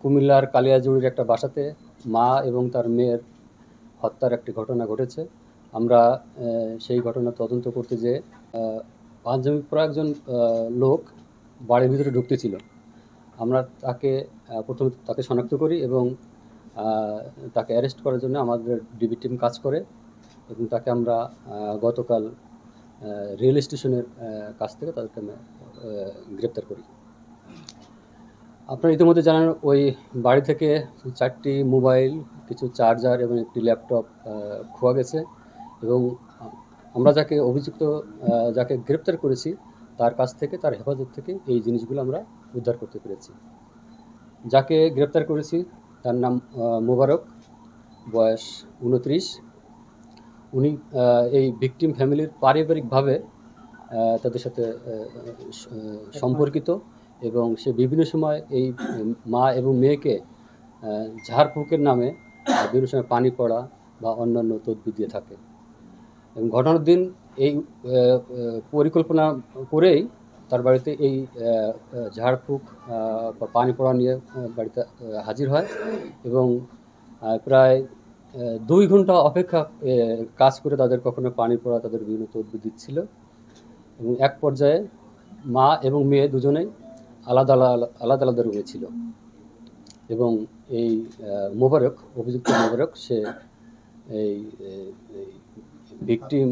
কুমিল্লার কালিয়াজুড়ির একটা বাসাতে মা এবং তার মেয়ের হত্যার একটি ঘটনা ঘটেছে। আমরা সেই ঘটনা তদন্ত করতে যে পাঞ্জাবি পরা একজন লোক বাড়ির ভিতরে ঢুকতেছিল। আমরা তাকে প্রথমে তাকে শনাক্ত করি এবং তাকে অ্যারেস্ট করার জন্য আমাদের ডিবি টিম কাজ করে এবং তাকে আমরা গতকাল রেল স্টেশনের কাছ থেকে তাদেরকে গ্রেপ্তার করি। আপনারা ইতিমধ্যে জানেন ওই বাড়ি থেকে চারটি মোবাইল কিছু চার্জার এবং একটি ল্যাপটপ খোয়া গেছে এবং আমরা যাকে অভিযুক্ত যাকে গ্রেপ্তার করেছি তার কাছ থেকে তার হেফাজত থেকে এই জিনিসগুলো আমরা উদ্ধার করতে পেরেছি। যাকে গ্রেপ্তার করেছি তার নাম মোবারক বয়স উনত্রিশ উনি এই ভিকটিম ফ্যামিলির পারিবারিকভাবে তাদের সাথে সম্পর্কিত। এবং সে বিভিন্ন সময় এই মা এবং মেয়েকে ঝাড়ফুঁকের নামে বিভিন্ন সময় পানি পড়া বা অন্যান্য তদবির দিয়ে থাকে। এবং ঘটনার দিন এই পরিকল্পনা করেই তার বাড়িতে এই ঝাড়ফুঁক বা পানি পড়া নিয়ে বাড়িতে হাজির হয় এবং প্রায় দুই ঘণ্টা অপেক্ষা কাজ করে তাদের কখনো পানি পড়া, তাদের বিভিন্ন তদবির দিচ্ছিল। এবং এক পর্যায়ে মা এবং মেয়ে দুজনেই আলাদা আলাদা আলাদা রুমে ছিল। এবং এই মোবারক, অভিযুক্ত মোবারক, সে এই ভিকটিম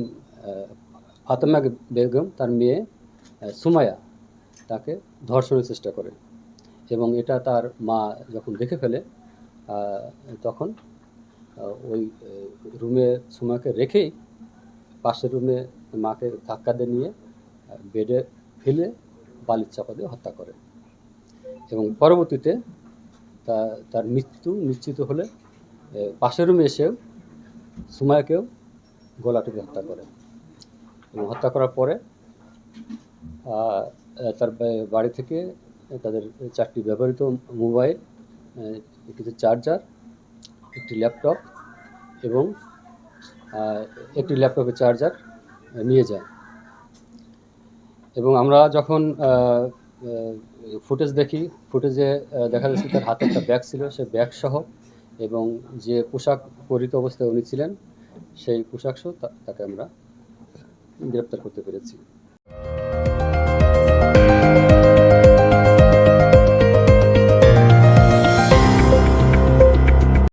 ফাতেমা বেগম, তার মেয়ে সুমায়া তাকে ধর্ষণের চেষ্টা করে। এবং এটা তার মা যখন দেখে ফেলে তখন ওই রুমে সুমাকে রেখেই পাশের রুমে মাকে ধাক্কা দিয়ে নিয়ে বেডে ফেলে বালির চাপা দিয়ে হত্যা করে। এবং পরবর্তীতে তার মৃত্যু নিশ্চিত হলে পাশের রুমে এসেও সুমায়াকেও গলা টিপে হত্যা করে। এবং হত্যা করার পরে তার বাড়ি থেকে তাদের চারটি ব্যবহৃত মোবাইল কিছু চার্জার, একটি ল্যাপটপ এবং একটি ল্যাপটপের চার্জার নিয়ে যায়। এবং আমরা যখন ফুটেজ দেখি, ফুটেজে দেখা যাচ্ছে তার হাতে একটা ব্যাগ ছিল, সে ব্যাগ সহ এবং যে পোশাক পরিত অবস্থায় উনি ছিলেন, সেই পোশাক সহ তাকে আমরা গ্রেপ্তার করতে পেরেছি।